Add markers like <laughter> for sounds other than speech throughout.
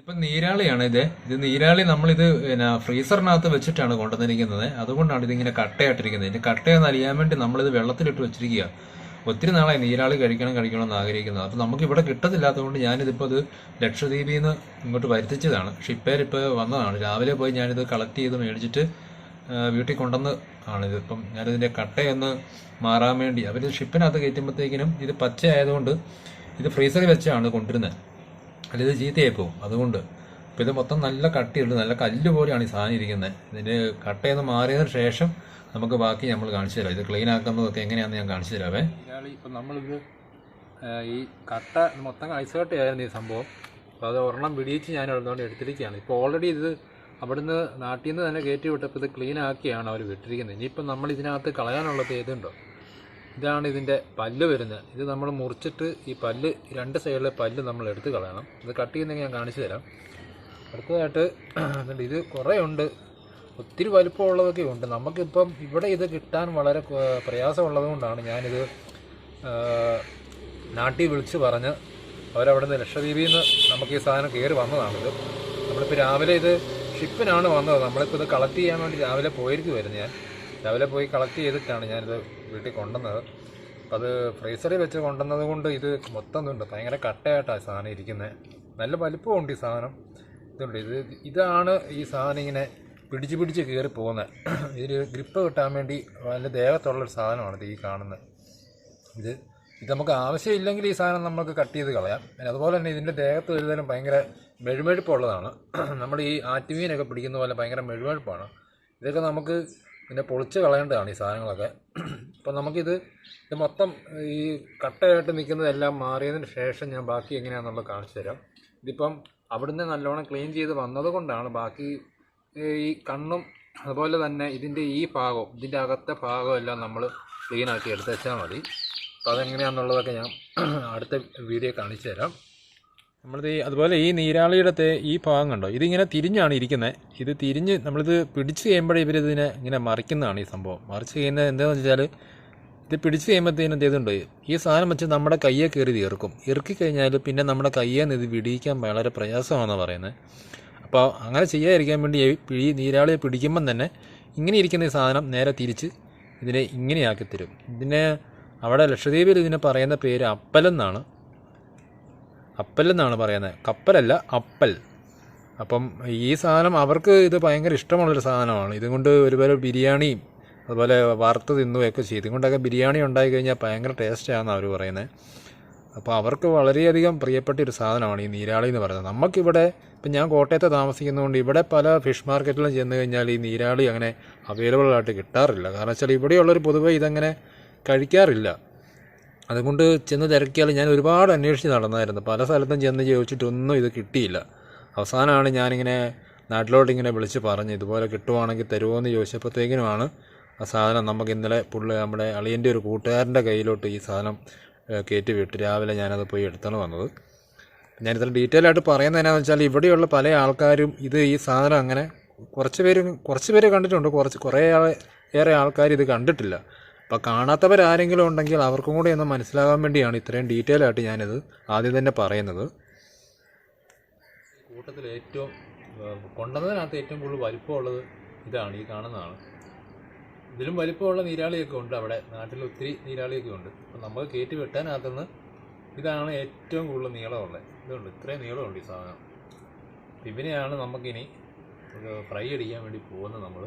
ഇപ്പം നീരാളിയാണ് ഇത്. ഇത് നീരാളി നമ്മളിത് പിന്നെ ഫ്രീസറിനകത്ത് വെച്ചിട്ടാണ് കൊണ്ടുവന്നിരിക്കുന്നത്. അതുകൊണ്ടാണ് ഇതിങ്ങനെ കട്ടയായിട്ടിരിക്കുന്നത്. ഇതിന്റെ കട്ടയെന്ന് അറിയാൻ വേണ്ടി നമ്മളിത് വെള്ളത്തിലിട്ട് വെച്ചിരിക്കുക ഒത്തിരി നാളായി നീരാളി കഴിക്കണം കഴിക്കണം എന്ന് ആഗ്രഹിക്കുന്നത് അപ്പം നമുക്ക് ഇവിടെ കിട്ടത്തില്ലാത്തതുകൊണ്ട് ഞാനിതിപ്പോൾ അത് ലക്ഷദ്വീപിൽ നിന്ന് ഇങ്ങോട്ട് വരുത്തിച്ചതാണ്. ഷിപ്പേരിപ്പോൾ വന്നതാണ്. രാവിലെ പോയി ഞാനിത് കളക്ട് ചെയ്ത് മേടിച്ചിട്ട് വീട്ടിൽ കൊണ്ടുവന്ന് ആണിത്. ഇപ്പം ഞാനിതിന്റെ കട്ടയൊന്ന് മാറാൻ വേണ്ടി. അവർ ഷിപ്പിനകത്ത് കയറ്റുമ്പോഴത്തേക്കിനും ഇത് പച്ച ആയതുകൊണ്ട് ഇത് ഫ്രീസറിൽ വെച്ചാണ് കൊണ്ടുവരുന്നത്. അല്ല ഇത് ചീത്തയായി പോകും. അതുകൊണ്ട് ഇപ്പം ഇത് മൊത്തം നല്ല കട്ടിയുണ്ട് നല്ല കല്ല് പോലെയാണ് ഈ സാധനം ഇരിക്കുന്നത്. ഇതിന്റെ കട്ടയെന്ന് മാറിയതിന് ശേഷം നമുക്ക് ബാക്കി നമ്മൾ കാണിച്ചു തരാം. ഇത് ക്ലീൻ ആക്കുന്നതൊക്കെ എങ്ങനെയാണെന്ന് ഞാൻ കാണിച്ചു തരാവേ. ഇപ്പം നമ്മളിത് ഈ കട്ട മൊത്തം ഐസ് കട്ടയായിരുന്നു ഈ സംഭവം. അപ്പോൾ അത് ഒരെണ്ണം പിടിയിച്ച് ഞാൻ അതുകൊണ്ട് എടുത്തിരിക്കുകയാണ്. ഇപ്പോൾ ഓൾറെഡി ഇത് അവിടുന്ന് നാട്ടിൽ നിന്ന് തന്നെ കയറ്റി വിട്ടപ്പോൾ ഇത് ക്ലീൻ ആക്കിയാണ് അവർ വിട്ടിരിക്കുന്നത്. ഇനിയിപ്പം നമ്മൾ ഇതിനകത്ത് കളയാനുള്ളത് ഏതുണ്ടോ? ഇതാണ് ഇതിന്റെ പല്ല് വരുന്നത്. ഇത് നമ്മൾ മുറിച്ചിട്ട് ഈ പല്ല് രണ്ട് സൈഡിലെ പല്ല് നമ്മൾ എടുത്ത് കളയണം. ഇത് കട്ട് ചെയ്യുന്നെങ്കിൽ ഞാൻ കാണിച്ചു തരാം. അടുത്തതായിട്ട്. ഇത് കുറേ ഉണ്ട്. ഒത്തിരി വലിപ്പമുള്ളതൊക്കെ ഉണ്ട്. നമുക്കിപ്പം ഇവിടെ ഇത് കിട്ടാൻ വളരെ പ്രയാസമുള്ളതുകൊണ്ടാണ് പ്രയാസമുള്ളത് കൊണ്ടാണ് ഞാനിത് നാട്ടിൽ വിളിച്ച് പറഞ്ഞ് അവരവിടെ നിന്ന് ലക്ഷദ്വീപിൽ നിന്ന് നമുക്ക് ഈ സാധനം കയറി വന്നതാണിത്. നമ്മളിപ്പോൾ രാവിലെ ഇത് ഷിപ്പിനാണ് വന്നത്. നമ്മളിപ്പോൾ ഇത് കളക്ട് ചെയ്യാൻ വേണ്ടി രാവിലെ പോയിരിക്കുമായിരുന്നു ഞാൻ. രാവിലെ പോയി കളക്ട് ചെയ്തിട്ടാണ് ഞാനിത് വീട്ടിൽ കൊണ്ടുവന്നത്. അത് ഫ്രീസറിൽ വെച്ച് കൊണ്ടുവന്നത് കൊണ്ട് ഇത് മൊത്തം ഇതുണ്ട്. ഭയങ്കര കട്ടയായിട്ടാണ് സാധനം ഇരിക്കുന്നത് നല്ല വലിപ്പമുണ്ട് ഈ സാധനം. ഇതുണ്ട്. ഇത് ഇതാണ് ഈ സാധനം ഇങ്ങനെ പിടിച്ച് പിടിച്ച് കയറി പോകുന്നത് ഇതിൽ ഗ്രിപ്പ് കിട്ടാൻ വേണ്ടി നല്ല ദേഹത്തുള്ളൊരു സാധനമാണ് ഇത് ഈ കാണുന്നത് ഇത് ഇത് നമുക്ക് ആവശ്യമില്ലെങ്കിൽ ഈ സാധനം നമുക്ക് കട്ട് ചെയ്ത് കളയാം. പിന്നെ അതുപോലെ തന്നെ ഇതിന്റെ ദേഹത്ത് ഒരുതരം ഭയങ്കര മെഴുമെഴുപ്പുള്ളതാണ്. നമ്മൾ ഈ ആറ്റുമീനൊക്കെ പിടിക്കുന്ന പോലെ ഭയങ്കര മെഴുമെഴുപ്പാണ്. ഇതൊക്കെ നമുക്ക് പിന്നെ പൊളിച്ച് കളയേണ്ടതാണ് ഈ സാധനങ്ങളൊക്കെ. അപ്പം നമുക്കിത് ഇത് മൊത്തം ഈ കട്ടയായിട്ട് നിൽക്കുന്നതെല്ലാം മാറിയതിന് ശേഷം ഞാൻ ബാക്കി എങ്ങനെയാണെന്നുള്ളത് കാണിച്ചു തരാം. ഇതിപ്പം അവിടുന്ന് നല്ലോണം ക്ലീൻ ചെയ്ത് വന്നതുകൊണ്ടാണ് ബാക്കി ഈ കണ്ണും അതുപോലെ തന്നെ ഇതിന്റെ ഈ ഭാഗവും ഇതിന്റെ അകത്തെ ഭാഗവും എല്ലാം നമ്മൾ ക്ലീനാക്കി എടുത്ത് വെച്ചാൽ മതി. അപ്പോൾ അതെങ്ങനെയാണെന്നുള്ളതൊക്കെ ഞാൻ <clears throat> അടുത്ത വീഡിയോ കാണിച്ചു തരാം. നമ്മളിത് അതുപോലെ ഈ നീരാളിയുടെ ഈ ഭാഗം കണ്ടോ? ഇതിങ്ങനെ തിരിഞ്ഞാണ് ഇരിക്കുന്നത്. ഇത് തിരിഞ്ഞ് നമ്മളിത് പിടിച്ച് കഴിയുമ്പോഴേ ഇവരിതിനെ ഇങ്ങനെ മറിക്കുന്നതാണ് ഈ സംഭവം. മറിച്ച് കഴിയുന്നത് എന്താണെന്ന് വെച്ചാൽ ഇത് പിടിച്ച് കഴിയുമ്പോഴത്തേനും എന്തേതുണ്ട് ഈ സാധനം വെച്ച് നമ്മുടെ കയ്യെ കയറി തീർക്കും ഇറക്കി കഴിഞ്ഞാൽ പിന്നെ നമ്മുടെ കയ്യെ നിന്ന് ഇത് വിടിയിക്കാൻ വളരെ പ്രയാസമാണെന്ന് പറയുന്നത്. അപ്പോൾ അങ്ങനെ ചെയ്യാതിരിക്കാൻ വേണ്ടി ഈ നീരാളിയെ പിടിക്കുമ്പം തന്നെ ഇങ്ങനെ ഇരിക്കുന്ന ഈ സാധനം നേരെ തിരിച്ച് ഇതിനെ ഇങ്ങനെയാക്കി തരും. ഇതിനെ അവിടെ ലക്ഷദ്വീപിൽ ഇതിനെ പറയുന്ന പേര് അപ്പലെന്നാണ്. അപ്പൽ എന്നാണ് പറയുന്നത്. കപ്പലല്ല അപ്പൽ. അപ്പം ഈ സാധനം അവർക്ക് ഇത് ഭയങ്കര ഇഷ്ടമുള്ളൊരു സാധനമാണ്. ഇതുകൊണ്ട് ഒരുപാട് ബിരിയാണിയും അതുപോലെ വറുത്ത് തിന്നുകയൊക്കെ ചെയ്യും ഇതുകൊണ്ടൊക്കെ ബിരിയാണി ഉണ്ടായി കഴിഞ്ഞാൽ ഭയങ്കര ടേസ്റ്റാണെന്ന് അവർ പറയുന്നത് അപ്പോൾ അവർക്ക് വളരെയധികം പ്രിയപ്പെട്ട ഒരു സാധനമാണ് ഈ നീരാളി എന്ന് പറയുന്നത്. നമുക്കിവിടെ ഇപ്പം ഞാൻ കോട്ടയത്ത് താമസിക്കുന്നതുകൊണ്ട് ഇവിടെ പല ഫിഷ് മാർക്കറ്റിലും ചെന്ന് കഴിഞ്ഞാൽ ഈ നീരാളി അങ്ങനെ അവൈലബിൾ ആയിട്ട് കിട്ടാറില്ല. കാരണം വെച്ചാൽ ഇവിടെയുള്ളൊരു പൊതുവെ ഇതങ്ങനെ കഴിക്കാറില്ല. അതുകൊണ്ട് ചെന്ന് തിരക്കിയാൽ ഞാൻ ഒരുപാട് അന്വേഷിച്ച് നടന്നായിരുന്നു. പല സ്ഥലത്തും ചെന്ന് ചോദിച്ചിട്ടൊന്നും ഇത് കിട്ടിയില്ല. അവസാനമാണ് ഞാനിങ്ങനെ നാട്ടിലോട്ട് ഇങ്ങനെ വിളിച്ച് പറഞ്ഞ് ഇതുപോലെ കിട്ടുവാണെങ്കിൽ തരുമോ എന്ന് ചോദിച്ചപ്പോഴത്തേക്കിനുമാണ് ആ സാധനം നമുക്ക് ഇന്നലെ പുള്ളി നമ്മുടെ അളിയന്റെ ഒരു കൂട്ടുകാരന്റെ കയ്യിലോട്ട് ഈ സാധനം കയറ്റി വിട്ട് രാവിലെ ഞാനത് പോയി എടുത്താണ് വന്നത്. ഞാൻ ഇത്ര ഡീറ്റെയിൽ ആയിട്ട് പറയുന്നത് എന്നാന്ന് വെച്ചാൽ ഇവിടെയുള്ള പല ആൾക്കാരും ഇത് ഈ സാധനം അങ്ങനെ കുറച്ച് പേര് കുറച്ച് പേര് കണ്ടിട്ടുണ്ട്. കുറച്ച് കുറേ ഏറെ ആൾക്കാർ ഇത് കണ്ടിട്ടില്ല. അപ്പോൾ കാണാത്തവരാരെങ്കിലും ഉണ്ടെങ്കിൽ അവർക്കും കൂടി ഒന്ന് മനസ്സിലാകാൻ വേണ്ടിയാണ് ഇത്രയും ഡീറ്റെയിൽ ആയിട്ട് ഞാനിത് ആദ്യം തന്നെ പറയുന്നത്. കൂട്ടത്തിൽ ഏറ്റവും കൊണ്ടുവന്നതിനകത്ത് ഏറ്റവും കൂടുതൽ വലിപ്പമുള്ളത് ഇതാണ് ഈ കാണുന്നതാണ്. ഇതിലും വലിപ്പമുള്ള നീരാളിയൊക്കെ ഉണ്ട് അവിടെ. നാട്ടിൽ ഒത്തിരി നീരാളിയൊക്കെ ഉണ്ട്. അപ്പം നമുക്ക് കയറ്റി വെട്ടാനകത്തുനിന്ന് ഇതാണ് ഏറ്റവും കൂടുതൽ നീളമുള്ളത്. ഇതുണ്ട് ഇത്രയും നീളമുണ്ട് ഈ സാധനം. ഇവനെയാണ് നമുക്കിനി ഫ്രൈ അടിക്കാൻ വേണ്ടി പോകുന്നത് നമ്മൾ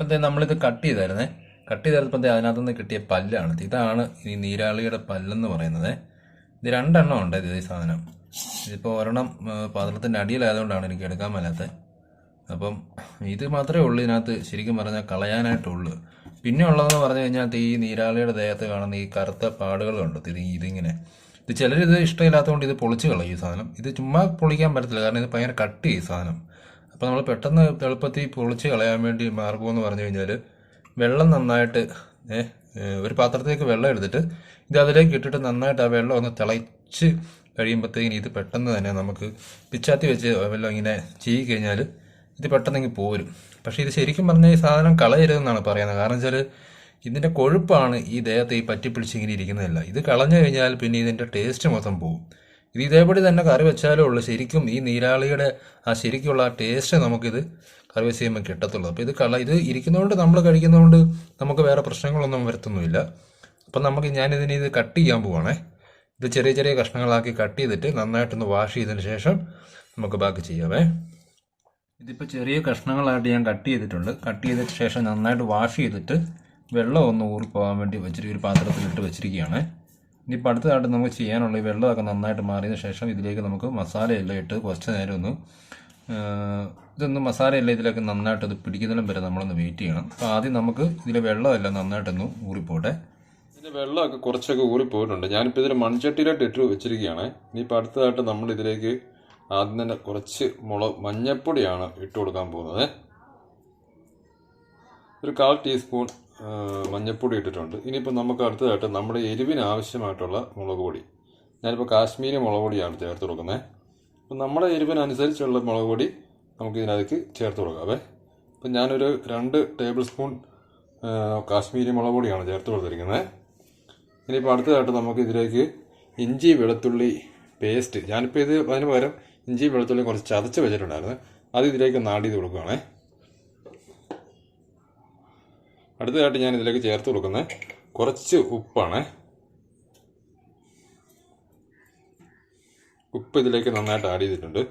ഇപ്പം നമ്മളിത് കട്ട് ചെയ്തായിരുന്നേ. കട്ട് ചെയ്തപ്പോൾ അതിനകത്ത് നിന്ന് കിട്ടിയ പല്ലാണ്. ഇതാണ് ഈ നീരാളിയുടെ പല്ലെന്ന് പറയുന്നത്. ഇത് രണ്ടെണ്ണം ഉണ്ട് ഇത് ഈ സാധനം. ഇതിപ്പോൾ ഒരെണ്ണം പാത്രത്തിന്റെ അടിയിലായതുകൊണ്ടാണ് എനിക്ക് എടുക്കാൻ മേലാത്തത്. അപ്പം ഇത് മാത്രമേ ഉള്ളൂ ഇതിനകത്ത് ശരിക്കും പറഞ്ഞാൽ കളയാനായിട്ടുള്ളൂ. പിന്നെ ഉള്ളതെന്ന് പറഞ്ഞു കഴിഞ്ഞാൽ ഈ നീരാളിയുടെ ദേഹത്ത് കാണുന്ന ഈ കറുത്ത പാടുകളുണ്ട് ഇത് ഇതിങ്ങനെ. ഇത് ചിലരിത് ഇഷ്ടമില്ലാത്തതുകൊണ്ട് ഇത് പൊളിച്ച് കളയും ഈ സാധനം. ഇത് ചുമ്മാ പൊളിക്കാൻ പറ്റത്തില്ല. കാരണം ഇത് ഭയങ്കര കട്ട് ചെയ്യും സാധനം. അപ്പോൾ നമ്മൾ പെട്ടെന്ന് എളുപ്പത്തിൽ പൊളിച്ച് കളയാൻ വേണ്ടി മാർഗം എന്ന് പറഞ്ഞു കഴിഞ്ഞാൽ വെള്ളം നന്നായിട്ട് ഒരു പാത്രത്തിലേക്ക് വെള്ളം എടുത്തിട്ട് ഇത് അതിലേക്ക് ഇട്ടിട്ട് നന്നായിട്ട് ആ വെള്ളം ഒന്ന് തിളച്ച് കഴിയുമ്പോഴത്തേക്കിന് ഇത് പെട്ടെന്ന് തന്നെ നമുക്ക് പിച്ചാത്തി വെച്ച് വെള്ളം ഇങ്ങനെ ചെയ്യി കഴിഞ്ഞാൽ ഇത് പെട്ടെന്ന് ഇങ്ങ് പോരും. പക്ഷേ ഇത് ശരിക്കും പറഞ്ഞാൽ ഈ സാധനം കളയരുതെന്നാണ് പറയുന്നത്. കാരണം വെച്ചാൽ ഇതിന്റെ കൊഴുപ്പാണ് ഈ ദേഹത്തെ ഈ പറ്റിപ്പിടിച്ച് ഇങ്ങനെ ഇരിക്കുന്നതല്ല. ഇത് കളഞ്ഞു കഴിഞ്ഞാൽ പിന്നെ ഇതിന്റെ ടേസ്റ്റ് മൊത്തം പോകും ഇത് ഇതേപടി തന്നെ കറി വെച്ചാലേ ഉള്ളൂ. ശരിക്കും ഈ നീരാളിയുടെ ആ ശരിക്കുള്ള ആ ടേസ്റ്റ് നമുക്കിത് കറി വെച്ച് കഴിയുമ്പോൾ കിട്ടത്തുള്ളൂ. അപ്പോൾ ഇത് കള ഇത് ഇരിക്കുന്നതുകൊണ്ട് നമ്മൾ കഴിക്കുന്നതുകൊണ്ട് നമുക്ക് വേറെ പ്രശ്നങ്ങളൊന്നും വരുത്തുന്നുമില്ല. അപ്പം നമുക്ക് ഞാനിതിന് ഇത് കട്ട് ചെയ്യാൻ പോവാണേ. ഇത് ചെറിയ ചെറിയ കഷ്ണങ്ങളാക്കി കട്ട് ചെയ്തിട്ട് നന്നായിട്ടൊന്ന് വാഷ് ചെയ്തതിന് ശേഷം നമുക്ക് ബാക്കി ചെയ്യാമേ ഇതിപ്പോൾ ചെറിയ കഷ്ണങ്ങളായിട്ട് ഞാൻ കട്ട് ചെയ്തിട്ടുണ്ട്. കട്ട് ചെയ്തതിന് ശേഷം നന്നായിട്ട് വാഷ് ചെയ്തിട്ട് വെള്ളം ഒന്ന് ഊറിപ്പോകാൻ വേണ്ടി വെച്ചിട്ട് ഒരു പാത്രത്തിലിട്ട് വെച്ചിരിക്കുകയാണ്. ഇനിയിപ്പോൾ അടുത്തതായിട്ട് നമുക്ക് ചെയ്യാനുള്ള ഈ വെള്ളമൊക്കെ നന്നായിട്ട് മാറിയതിന് ശേഷം ഇതിലേക്ക് നമുക്ക് മസാലയെല്ലാം ഇട്ട് കുറച്ച് നേരം ഒന്ന് ഇതൊന്ന് മസാലയെല്ലാം ഇതിലേക്ക് നന്നായിട്ട് ഇത് പിടിക്കുന്നതിനും വരെ നമ്മളൊന്ന് വെയിറ്റ് ചെയ്യണം. അപ്പോൾ ആദ്യം നമുക്ക് ഇതിലെ വെള്ളമെല്ലാം നന്നായിട്ടൊന്ന് ഊറിപ്പോട്ടെ. ഇതിന്റെ വെള്ളമൊക്കെ കുറച്ചൊക്കെ ഊറിപ്പോയിട്ടുണ്ട്. ഞാനിപ്പോൾ ഇതിൽ മൺചട്ടിയിലോട്ട് ഇട്ട് വെച്ചിരിക്കുകയാണ്. ഇനിയിപ്പോൾ അടുത്തതായിട്ട് നമ്മൾ ഇതിലേക്ക് ആദ്യം തന്നെ കുറച്ച് മുളക് മഞ്ഞൾപ്പൊടിയാണ് ഇട്ട് കൊടുക്കാൻ പോകുന്നത്. ഒരു കാൽ ടീസ്പൂൺ ആ, മഞ്ഞപ്പൊടി ഇട്ടിട്ടുണ്ട്. ഇനിയിപ്പോൾ നമുക്ക് അടുത്തതായിട്ട് നമ്മുടെ എരിവിന് ആവശ്യമായിട്ടുള്ള മുളക് പൊടി. ഞാനിപ്പോൾ കാശ്മീരി മുളക് പൊടിയാണ് ചേർത്ത് കൊടുക്കുന്നത് അപ്പം നമ്മുടെ എരിവിനനുസരിച്ചുള്ള മുളക് പൊടി നമുക്ക് ഇതിനകത്ത് ചേർത്ത് കൊടുക്കാവേ അപ്പം ഞാനൊരു രണ്ട് ടേബിൾ സ്പൂൺ കാശ്മീരി മുളക് പൊടിയാണ് ചേർത്ത് കൊടുത്തിരിക്കുന്നത് ഇനിയിപ്പോൾ അടുത്തതായിട്ട് നമുക്ക് ഇതിലേക്ക് ഇഞ്ചി വെളുത്തുള്ളി പേസ്റ്റ്. ഞാനിപ്പോൾ ഇത് അതിന് പകരം ഇഞ്ചി വെളുത്തുള്ളി കുറച്ച് ചതച്ച് വെച്ചിട്ടുണ്ടായിരുന്നു. അത് ഇതിലേക്ക് നാടി ചെയ്ത് കൊടുക്കുകയാണേ അടുത്തതായിട്ട് ഞാൻ ഇതിലേക്ക് ചേർത്ത് കൊടുക്കുന്നത് കുറച്ച് ഉപ്പാണ്. ഉപ്പ് ഇതിലേക്ക് നന്നായിട്ട് ആഡ് ചെയ്തിട്ടുണ്ട്.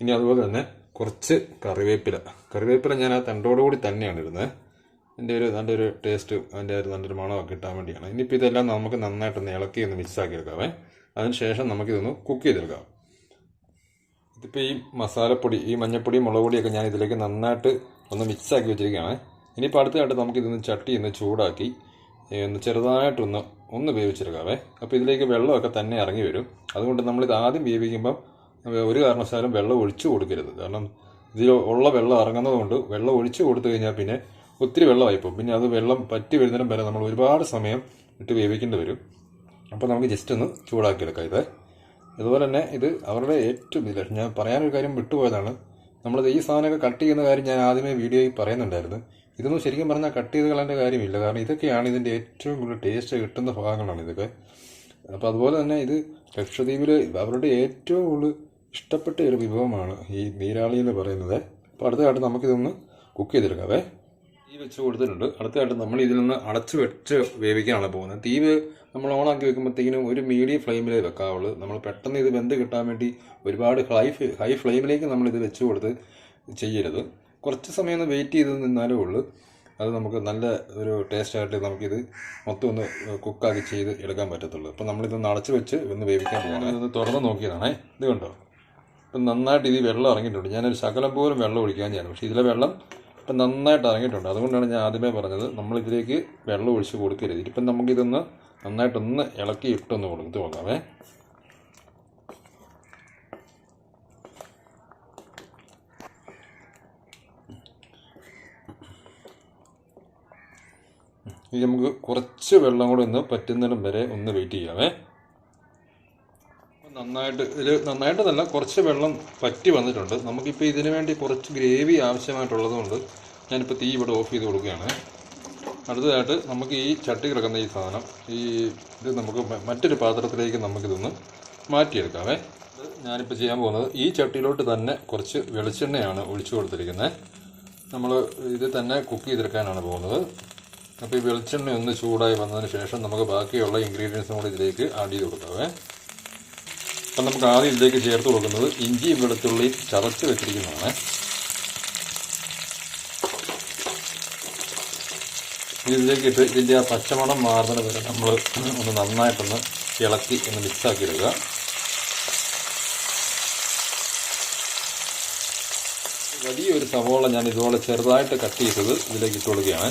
ഇനി അതുപോലെ തന്നെ കുറച്ച് കറിവേപ്പില. കറിവേപ്പില ഞാൻ ആ തണ്ടോടുകൂടി തന്നെയാണ് ഇടുന്നത്. എന്റെ ഒരു നല്ല ഒരു ടേസ്റ്റ് അതിന്റെ ഒരു നല്ലൊരു മണമൊക്കെ കിട്ടാൻ വേണ്ടിയാണ്. ഇനിയിപ്പോൾ ഇതെല്ലാം നമുക്ക് നന്നായിട്ടൊന്ന് ഇളക്കി ഒന്ന് മിക്സ് ആക്കി എടുക്കാവേ. അതിനുശേഷം നമുക്കിതൊന്ന് കുക്ക് ചെയ്തെടുക്കാം. ഇതിപ്പോൾ ഈ മസാലപ്പൊടി ഈ മഞ്ഞപ്പൊടി മുളക് പൊടിയൊക്കെ ഞാൻ ഇതിലേക്ക് നന്നായിട്ട് ഒന്ന് മിക്സ് ആക്കി വെച്ചിരിക്കുകയാണ്. ഇനിയിപ്പോൾ അടുത്തതായിട്ട് നമുക്കിതൊന്ന് ചട്ടി ഒന്ന് ചൂടാക്കി ഒന്ന് ചെറുതായിട്ടൊന്ന് ഒന്ന് വേവിച്ചെടുക്കാവേ. അപ്പോൾ ഇതിലേക്ക് വെള്ളമൊക്കെ തന്നെ ഇറങ്ങി വരും. അതുകൊണ്ട് നമ്മളിത് ആദ്യം വേവിക്കുമ്പം ഒരു കാരണവശാലും വെള്ളം ഒഴിച്ചു കൊടുക്കരുത്. കാരണം ഇതിൽ ഉള്ള വെള്ളം ഇറങ്ങുന്നത് കൊണ്ട് വെള്ളം ഒഴിച്ചു കൊടുത്തു കഴിഞ്ഞാൽ പിന്നെ ഒത്തിരി വെള്ളമായിപ്പോകും പിന്നെ അത് വെള്ളം പറ്റി വരുന്നതിനും വരെ നമ്മൾ ഒരുപാട് സമയം ഇട്ട് വേവിക്കേണ്ടി വരും. അപ്പോൾ നമുക്ക് ജസ്റ്റ് ഒന്ന് ചൂടാക്കിയെടുക്കാം ഇത്. അതുപോലെ തന്നെ ഇത് അവരുടെ ഏറ്റവും ഇതിൽ ഞാൻ പറയാനൊരു കാര്യം വിട്ടുപോയതാണ്. നമ്മളിത് ഈ സാധനമൊക്കെ കട്ട് ചെയ്യുന്ന കാര്യം ഞാൻ ആദ്യമേ വീഡിയോയിൽ പറയുന്നുണ്ടായിരുന്നു. ഇതൊന്നും ശരിക്കും പറഞ്ഞാൽ കട്ട് ചെയ്ത് കളയേണ്ട കാര്യമില്ല. കാരണം ഇതൊക്കെയാണ് ഇതിന്റെ ഏറ്റവും കൂടുതൽ ടേസ്റ്റ് കിട്ടുന്ന ഭാഗങ്ങളാണ് ഇതൊക്കെ. അപ്പോൾ അതുപോലെ തന്നെ ഇത് ലക്ഷദ്വീപിൽ അവരുടെ ഏറ്റവും കൂടുതൽ ഇഷ്ടപ്പെട്ട ഒരു വിഭവമാണ് ഈ നീരാളി എന്ന് പറയുന്നത്. അപ്പോൾ അടുത്തതായിട്ട് നമുക്കിതൊന്ന് കുക്ക് ചെയ്തെടുക്കാവേ. തീ വെച്ച് കൊടുത്തിട്ടുണ്ട്. അടുത്തതായിട്ട് നമ്മൾ ഇതിൽ നിന്ന് അടച്ച് വെച്ച് വേവിക്കാനാണ് പോകുന്നത്. തീ നമ്മൾ ഓണാക്കി വെക്കുമ്പോഴത്തേക്കിനും ഒരു മീഡിയം ഫ്ലെയിമിലേ വെക്കാവുള്ളൂ. നമ്മൾ പെട്ടെന്ന് ഇത് വെന്ത് കിട്ടാൻ വേണ്ടി ഒരുപാട് ഹൈ ഹൈ ഫ്ലെയിമിലേക്ക് നമ്മൾ ഇത് വെച്ച് കൊടുത്ത് ചെയ്യരുത്. കുറച്ച് സമയം ഒന്ന് വെയിറ്റ് ചെയ്ത് നിന്നാലേ ഉള്ളൂ. അത് നമുക്ക് നല്ല ഒരു ടേസ്റ്റ് ആയിട്ട് നമുക്കിത് മൊത്തം ഒന്ന് കുക്കാക്കി ചെയ്ത് എടുക്കാൻ പറ്റത്തുള്ളൂ. അപ്പം നമ്മളിതൊന്ന് അടച്ച് വെച്ച് ഒന്ന് വേവിക്കാൻ പോകുന്നത് ഇതൊന്ന് തുറന്ന് നോക്കിയതാണേ. ഇത് കണ്ടോ? ഇപ്പം നന്നായിട്ട് ഇത് വെള്ളം ഇറങ്ങിയിട്ടുണ്ട്. ഞാനൊരു ശകലം പോലും വെള്ളം ഒഴിക്കാൻ ചെയ്യാൻ പക്ഷേ ഇതിലെ വെള്ളം ഇപ്പം നന്നായിട്ട് ഇറങ്ങിയിട്ടുണ്ട്. അതുകൊണ്ടാണ് ഞാൻ ആദ്യമേ പറഞ്ഞത് നമ്മളിതിലേക്ക് വെള്ളം ഒഴിച്ച് കൊടുക്കരുത്. ഇപ്പം നമുക്കിതൊന്ന് നന്നായിട്ടൊന്ന് ഇളക്കി ഇട്ടൊന്ന് കൊടുത്ത് നോക്കാവേ ഇനി നമുക്ക് കുറച്ച് വെള്ളം കൂടെ ഒന്ന് പറ്റുന്നിടം വരെ ഒന്ന് വെയിറ്റ് ചെയ്യാമേ നന്നായിട്ട് ഇതിൽ നന്നായിട്ടല്ല കുറച്ച് വെള്ളം പറ്റി വന്നിട്ടുണ്ട്. നമുക്കിപ്പോൾ ഇതിനു വേണ്ടി കുറച്ച് ഗ്രേവി ആവശ്യമായിട്ടുള്ളതുകൊണ്ട് ഞാനിപ്പോൾ തീ ഇവിടെ ഓഫ് ചെയ്ത് കൊടുക്കുകയാണ്. അടുത്തതായിട്ട് നമുക്ക് ഈ ചട്ടി കിടക്കുന്ന ഈ സാധനം ഈ ഇത് നമുക്ക് മറ്റൊരു പാത്രത്തിലേക്ക് നമുക്കിതൊന്ന് മാറ്റിയെടുക്കാമേ ഞാനിപ്പോൾ ചെയ്യാൻ പോകുന്നത് ഈ ചട്ടിയിലോട്ട് തന്നെ കുറച്ച് വെളിച്ചെണ്ണയാണ് ഒഴിച്ചു കൊടുത്തിരിക്കുന്നത്. നമ്മൾ ഇത് തന്നെ കുക്ക് ചെയ്തെടുക്കാനാണ് പോകുന്നത്. അപ്പോൾ ഈ വെളിച്ചെണ്ണ ഒന്ന് ചൂടായി വന്നതിന് ശേഷം നമുക്ക് ബാക്കിയുള്ള ഇൻഗ്രീഡിയൻസും കൂടി ഇതിലേക്ക് ആഡ് ചെയ്ത് കൊടുക്കാവേ. അപ്പം നമുക്ക് ആദ്യം ഇതിലേക്ക് ചേർത്ത് കൊടുക്കുന്നത് ഇഞ്ചി വെളുത്തുള്ളിയും ചതച്ച് വെച്ചിരിക്കുന്നതാണ്. ഇതിലേക്ക് ഇട്ട് ഇതിന്റെ ആ പച്ചമണം മാറുന്നത് വരെ നമ്മൾ ഒന്ന് നന്നായിട്ടൊന്ന് ഇളക്കി ഒന്ന് മിക്സാക്കി എടുക്കുക. വലിയൊരു സവോള ഞാൻ ഇതുപോലെ ചെറുതായിട്ട് കട്ട് ചെയ്തത് ഇതിലേക്ക് ഇട്ട് കൊടുക്കുകയാണ്.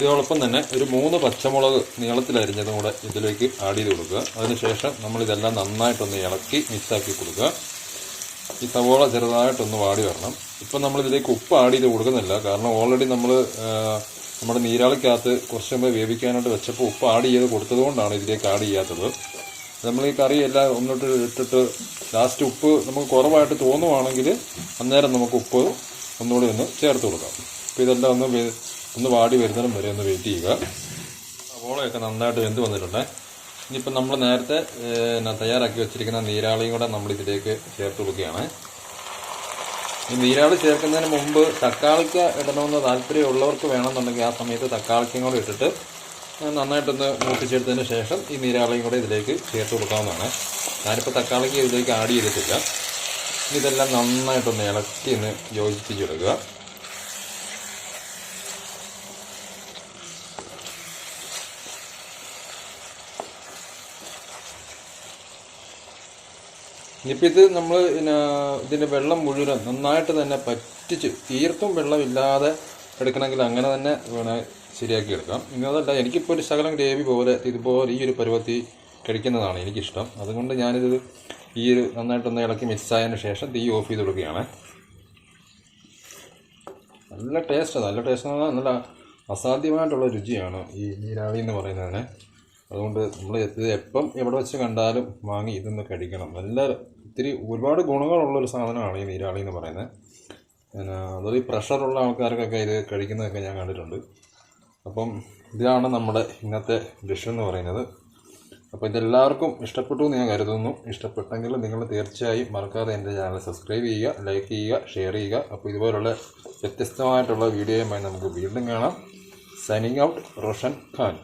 ഇതോടൊപ്പം തന്നെ ഒരു മൂന്ന് പച്ചമുളക് നീളത്തിലരിഞ്ഞതും കൂടെ ഇതിലേക്ക് ആഡ് ചെയ്ത് കൊടുക്കുക. അതിനുശേഷം നമ്മളിതെല്ലാം നന്നായിട്ടൊന്ന് ഇളക്കി മിക്സാക്കി കൊടുക്കുക. ഈ സവോള ചെറുതായിട്ടൊന്ന് വാടി വരണം. ഇപ്പം നമ്മളിതിലേക്ക് ഉപ്പ് ആഡ് ചെയ്ത് കൊടുക്കുന്നില്ല. കാരണം ഓൾറെഡി നമ്മൾ നമ്മുടെ നീരാളിക്കകത്ത് കുറച്ച് മുമ്പ് വേവിക്കാനായിട്ട് വെച്ചപ്പോൾ ഉപ്പ് ആഡ് ചെയ്ത് കൊടുത്തത് കൊണ്ടാണ് ഇതിലേക്ക് ആഡ് ചെയ്യാത്തത്. നമ്മൾ ഈ കറി എല്ലാം ഒന്നിട്ട് ഇട്ടിട്ട് ലാസ്റ്റ് ഉപ്പ് നമുക്ക് കുറവായിട്ട് തോന്നുവാണെങ്കിൽ അന്നേരം നമുക്ക് ഉപ്പ് ഒന്നുകൂടി ഒന്ന് ചേർത്ത് കൊടുക്കാം. അപ്പോൾ ഇതെല്ലാം ഒന്ന് ഒന്ന് വാടി വരുന്നതിനും വരെ ഒന്ന് വെയിറ്റ് ചെയ്യുക. സവോളയൊക്കെ നന്നായിട്ട് വെന്ത് വന്നിട്ടുണ്ട്. ഇനിയിപ്പോൾ നമ്മൾ നേരത്തെ തയ്യാറാക്കി വെച്ചിരിക്കുന്ന നീരാളിയും കൂടെ നമ്മൾ ഇതിലേക്ക് ചേർത്ത് കൊടുക്കുകയാണ്. ഈ നീരാളി ചേർക്കുന്നതിന് മുമ്പ് തക്കാളിക്ക ഇടണമെന്ന് താല്പര്യമുള്ളവർക്ക് വേണമെന്നുണ്ടെങ്കിൽ ആ സമയത്ത് തക്കാളിക്കയും കൂടെ ഇട്ടിട്ട് നന്നായിട്ടൊന്ന് മൂപ്പിച്ചെടുത്തതിന് ശേഷം ഈ നീരാളിയും കൂടെ ഇതിലേക്ക് ചേർത്ത് കൊടുക്കാവുന്നതാണ്. ഞാനിപ്പോൾ തക്കാളിക്ക് ഇതിലേക്ക് ആഡ് ചെയ്തിട്ടില്ല. ഇതെല്ലാം നന്നായിട്ടൊന്ന് ഇളക്കി ഒന്ന് യോജിപ്പിച്ചെടുക്കുക. ഇനിയിപ്പോൾ ഇത് നമ്മൾ ഇതിന്റെ വെള്ളം മുഴുവൻ നന്നായിട്ട് തന്നെ പറ്റിച്ച് തീർത്തും വെള്ളമില്ലാതെ എടുക്കണമെങ്കിൽ അങ്ങനെ തന്നെ വേണേൽ ശരിയാക്കി എടുക്കാം. ഇന്നതല്ല എനിക്കിപ്പോൾ ഒരു ശകലം ഗ്രേവി പോലെ ഇതുപോലെ ഈ ഒരു പരുവത്തി കഴിക്കുന്നതാണ് എനിക്കിഷ്ടം. അതുകൊണ്ട് ഞാനിത് ഈ ഒരു നന്നായിട്ടൊന്ന് ഇളക്കി മിക്സ് ആയതിന് ശേഷം തീ ഓഫ് ചെയ്ത് കൊടുക്കുകയാണ്. നല്ല ടേസ്റ്റ് നല്ല ടേസ്റ്റ് നല്ല അസാധ്യമായിട്ടുള്ള രുചിയാണ് ഈ നീരാളി എന്ന് പറയുന്നതിന്. അതുകൊണ്ട് നമ്മൾ ഇത് എപ്പം എവിടെ വെച്ച് കണ്ടാലും വാങ്ങി ഇതൊന്ന് കഴിക്കണം. നല്ല ഒത്തിരി ഒരുപാട് ഗുണങ്ങളുള്ള ഒരു സാധനമാണ് ഈ നീരാളി എന്ന് പറയുന്നത്. പിന്നെ അതൊരു പ്രഷറുള്ള ആൾക്കാർക്കൊക്കെ ഇത് കഴിക്കുന്നതൊക്കെ ഞാൻ കണ്ടിട്ടുണ്ട്. അപ്പം ഇതാണ് നമ്മുടെ ഇന്നത്തെ ഡിഷ് എന്ന് പറയുന്നത്. അപ്പോൾ ഇതെല്ലാവർക്കും ഇഷ്ടപ്പെട്ടു എന്ന് ഞാൻ കരുതുന്നു. ഇഷ്ടപ്പെട്ടെങ്കിൽ നിങ്ങൾ തീർച്ചയായും മറക്കാതെ എന്റെ ചാനൽ സബ്സ്ക്രൈബ് ചെയ്യുക ലൈക്ക് ചെയ്യുക ഷെയർ ചെയ്യുക. അപ്പോൾ ഇതുപോലുള്ള വ്യത്യസ്തമായിട്ടുള്ള വീഡിയോയുമായി നമുക്ക് വീണ്ടും കാണാം. Signing out Roshan Khan